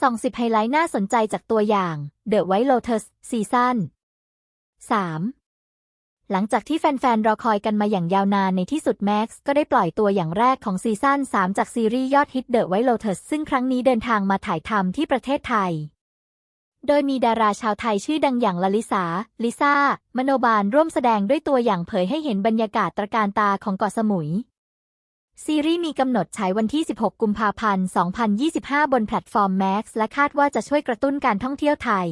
ส่องสิบไฮไลท์น่าสนใจจากตัวอย่าง The White Lotus ซีซั่น3 หลังจากที่แฟนๆ รอคอยกันมาอย่างยาวนานในที่สุดแม็กซ์ก็ได้ปล่อยตัวอย่างแรกของซีซั่น3 จากซีรีส์ยอดฮิต The White Lotus ซึ่งครั้งนี้เดินทางมาถ่ายทำที่ประเทศไทย โดยมีดาราชาวไทยชื่อดังอย่างลลิสา ลิซ่า มโนบาลร่วมแสดงด้วยตัวอย่างเผยให้เห็นบรรยากาศตระการตาของเกาะสมุย ซีรีส์มีกำหนดฉายวันที่ 16 กุมภาพันธ์ 2025 บนแพลตฟอร์ม Max และคาดว่าจะช่วยกระตุ้นการท่องเที่ยวไทย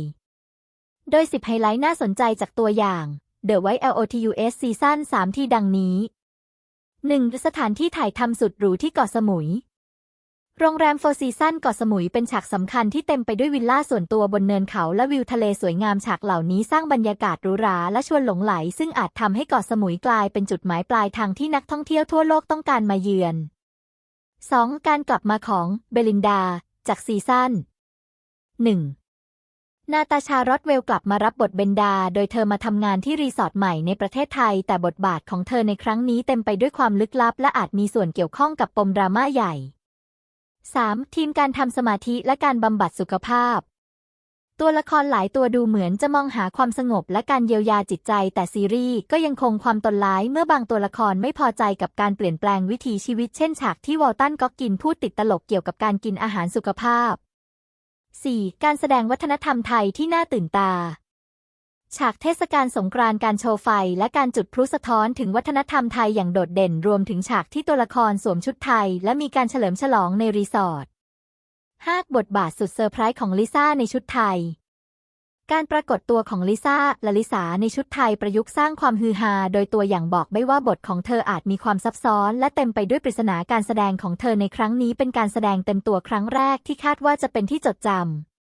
โดย 10 ไฮไลท์น่าสนใจจากตัวอย่าง The White LOTUS ซีซั่น3ที่ดังนี้ 1. สถานที่ถ่ายทำสุดหรูที่เกาะสมุย โรงแรมโฟร์ซีซั่นเกาะสมุยเป็นฉากสำคัญที่เต็มไปด้วยวิลล่าส่วนตัวบนเนินเขาและวิวทะเลสวยงามฉากเหล่านี้สร้างบรรยากาศหรูหราและชวนหลงไหล ซึ่งอาจทำให้เกาะสมุยกลายเป็นจุดหมายปลายทางที่นักท่องเที่ยวทั่วโลกต้องการมาเยือน 2. การกลับมาของเบลินดา จากซีซั่น 1. นาตาชารอตเวลกลับมารับบทเบนดา โดยเธอมาทำงานที่รีสอร์ทใหม่ในประเทศไทย แต่บทบาทของเธอในครั้งนี้เต็มไปด้วยความลึกลับ และอาจมีส่วนเกี่ยวข้องกับปมดราม่าใหญ่ 3. ทีมการทำสมาธิและการบำบัดสุขภาพ ตัวละครหลายตัวดูเหมือนจะมองหาความสงบและการเยียวยาจิตใจ แต่ซีรีส์ก็ยังคงความตนร้ายเมื่อบางตัวละครไม่พอใจกับการเปลี่ยนแปลงวิถีชีวิตเช่นฉากที่วอลตันก็กินพูดติดตลกเกี่ยวกับการกินอาหารสุขภาพ 4. การแสดงวัฒนธรรมไทยที่น่าตื่นตา ฉากเทศกาลสงกรานต์การโชว์ไฟและการจุดพลุสะท้อนถึงวัฒนธรรมไทยอย่างโดดเด่นรวมถึงฉากที่ตัวละครสวมชุดไทย และมีการเฉลิมฉลองในรีสอร์ท 5. บทบาทสุดเซอร์ไพรส์ของลิซ่าในชุดไทย การปรากฏตัวของลิซ่าและลิสาในชุดไทยประยุกต์สร้างความฮือฮา โดยตัวอย่างบอกไม่ว่าบทของเธออาจมีความซับซ้อน และเต็มไปด้วยปริศนาการแสดงของเธอในครั้งนี้เป็นการแสดงเต็มตัวครั้งแรกที่คาดว่าจะเป็นที่จดจำ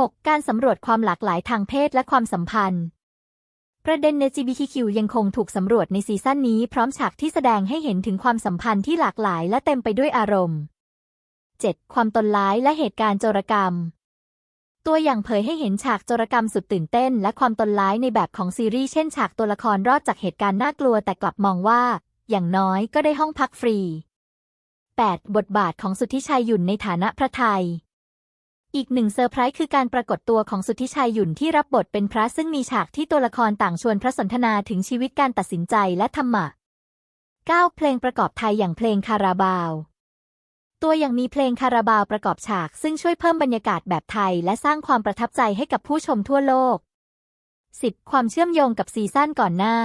6. การสำรวจความหลากหลายทางเพศและความสัมพันธ์ ประเด็นใน LGBTQ ยังคงถูกสำรวจในซีซั่นนี้พร้อมฉากที่แสดงให้เห็นถึงความสัมพันธ์ที่หลากหลายและเต็มไปด้วยอารมณ์ 7. ความตนร้ายและเหตุการณ์โจรกรรม ตัวอย่างเผยให้เห็นฉากโจรกรรมสุดตื่นเต้น และความตนร้ายในแบบของซีรีส์เช่นฉากตัวละครรอดจากเหตุการณ์น่ากลัวแต่กลับมองว่า อย่างน้อยก็ได้ห้องพักฟรี 8. บทบาทของสุทธิชัยหยุ่นในฐานะพระไทย อีกหนึ่งเซอร์ไพรส์คือการปรากฏตัวของสุทธิชัยหยุ่นที่รับบทเป็นพระซึ่งมีฉากที่ตัวละครต่างชวนพระสนทนาถึงชีวิตการตัดสินใจและธรรมะ 9. เพลงประกอบไทยอย่างเพลงคาราบาว ตัวอย่างมีเพลงคาราบาวประกอบฉาก ซึ่งช่วยเพิ่มบรรยากาศแบบไทย และสร้างความประทับใจให้กับผู้ชมทั่วโลก 10. ความเชื่อมโยงกับซีซั่นก่อนหน้า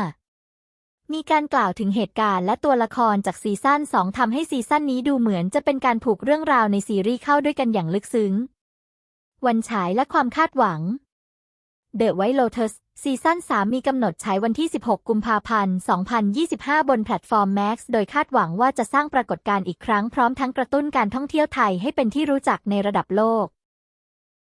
มีการกล่าวถึงเหตุการณ์และตัวละครจากซีซั่น2ทำให้ซีซั่นนี้ดูเหมือนจะเป็นการผูกเรื่องราวในซีรีส์เข้าด้วยกันอย่างลึกซึ้ง วันฉายและความคาดหวัง The White Lotus ซีซั่น3 มีกำหนดฉายวันที่ 16 กุมภาพันธ์ 2025 บนแพลตฟอร์ม Max โดยคาดหวังว่าจะสร้างปรากฏการณ์อีกครั้งพร้อมทั้งกระตุ้นการท่องเที่ยวไทยให้เป็นที่รู้จักในระดับโลก